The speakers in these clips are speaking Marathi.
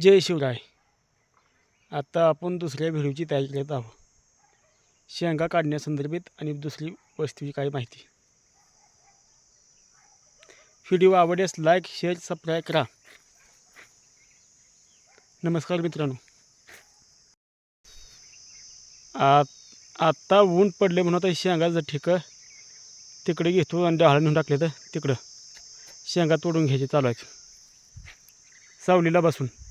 जय शिवराय. आता आपण दुसऱ्या व्हिडिओची तयारी करत आहोत. शेंगा काढण्यासंदर्भात आणि दुसरी वस्तूची काही माहिती. व्हिडिओ आवडल्यास लाईक शेअर सबस्क्राईब करा. नमस्कार मित्रांनो. आत आत्ता ऊन पडले म्हणून आता जर ठिकं तिकडे घेतो आणि डहाळ नेऊन टाकले तर तिकडं. शेंगा तोडून घ्यायचे चालू आहेत. सावलीला बसून.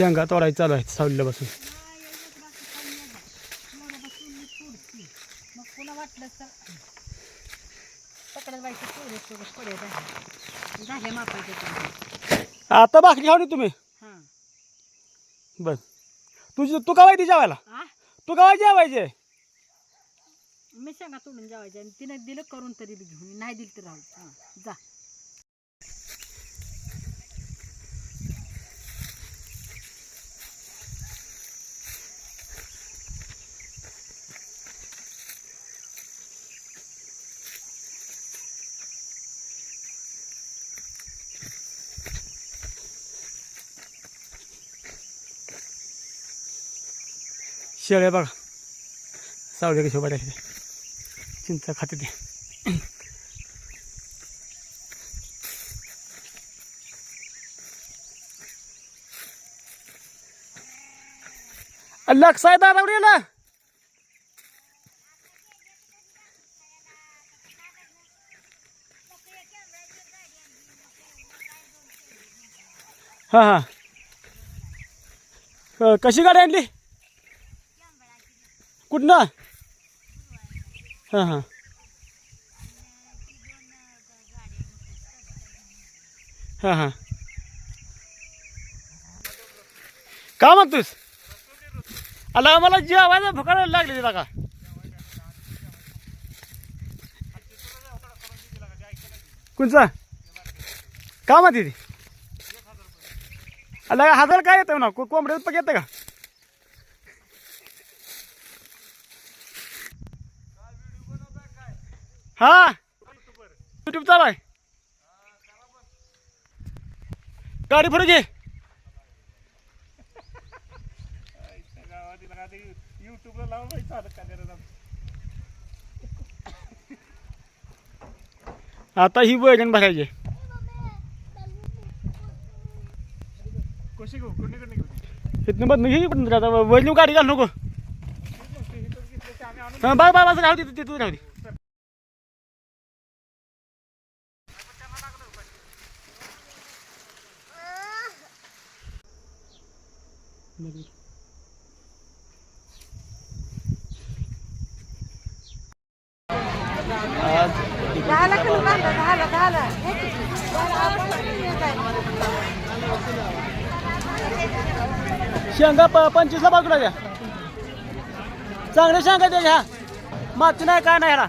शेंगा तोडायचं चालू आहेत सावलीला बसून आता भाकरी खाऊ तुम्ही. हां बर. तुझी तू का ती जेवायला? आ? तू का जेवायचे? मी सांगा तोडून जेवायचे आणि तिने दिलं करून तरी घेऊन नाही दिलं तर राहू हां जा. शेळ्या बघा. सावली कशी उभा राहिली चिंचा खाते ते. लक्ष आहे दादा हां हां. कशी गाडी आणली? कुठनं? हां हां. हां हां. का म्हणतोस? आला मला जेवायला फुकायला लागले तिला का? कोणचा? का म्हणते ती? आला हजार काय येतं ना को पक येतं का? हा? युट्यूब चालू आहे गाडी पुढे घे. आता ही वजन भरायचे. इथनं बंद घे पण आता वजन गाडी घाल नको. बाय बाय राहू दे तिथं राहू दे. झालं शेंगा प पंचवीसला बाजूला द्या चांगले शेंगा द्या ह्या मागची नाही काय नाही ह्याला.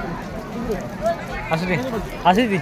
असू दे असू दे